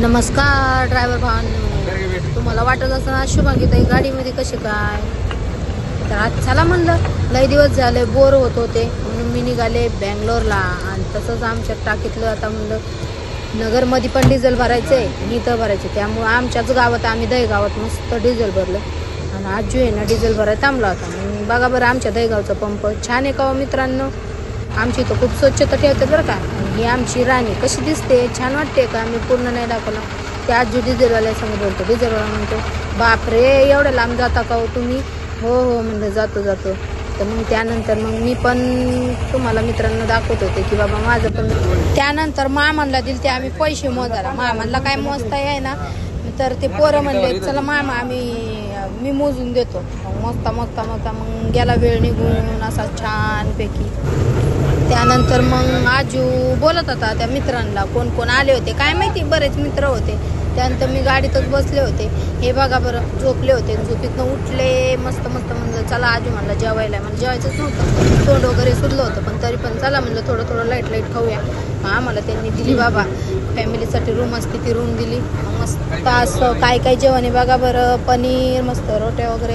नमस्कार ड्रायव्हर भावांनो तुम्हाला वाटत असताना शुभांगीताई गाडीमध्ये कशी काय? तर आज चला म्हणलं लय दिवस झाले बोर होत होते म्हणून मी निघाले बँगलोरला. आणि तसंच आमच्या टाकीतलं आता म्हणलं नगरमध्ये पण डिझेल भरायचं आहे मी इथं भरायचं. आहे. त्यामुळं आमच्याच गावात आम्ही दहीगावात मस्त डिझेल भरलं. आणि आजू आहे ना डिझेल भरायला थांबला होता. बघा बरं आमच्या दहीगावचा पंप छान आहे का हो मित्रांनो? आमची इथं खूप स्वच्छता ठेवतात बरं का. आणि ही आमची राणी कशी दिसते छान वाटते का? मी पूर्ण नाही दाखवलं. त्या आजू डिझेलवाल्यासमोर बोलतो डिझेलवाला म्हणतो बापरे एवढं लांब जाता का हो तुम्ही? हो हो म्हणलं जातो जातो. तर मग त्यानंतर मग मी पण तुम्हाला मित्रांनो दाखवत होते की बाबा माझं पण त्यानंतर मामांना दिले ते आम्ही पैसे मोजायला. मामांना काय मोजता आहे ना तर ते पोरं म्हणले चला मामा आम्ही मी मोजून देतो. मग मोजता मोजता मोजता मग गेला वेळ निघून असा छानपैकी. नंतर मग आजू बोलत होता त्या मित्रांना कोण कोण आले होते काय माहिती बरेच मित्र होते. त्यानंतर मी गाडीतच बसले होते. हे बघा बरं झोपले होते. झोपीतनं उठले मस्त मस्त म्हणलं चला आजू म्हणलं जेवायला. म्हणजे जेवायचंच नव्हतं. तोंड वगैरे सुरलं होतं पण तरी पण चला म्हणलं थोडं थोडं लाइट लाइट खाऊया. मग आम्हाला त्यांनी दिली बाबा फॅमिलीसाठी रूम असते ती रूम दिली. मस्त असं काय काय जेवण आहे बघा बरं. पनीर मस्त रोट्या वगैरे.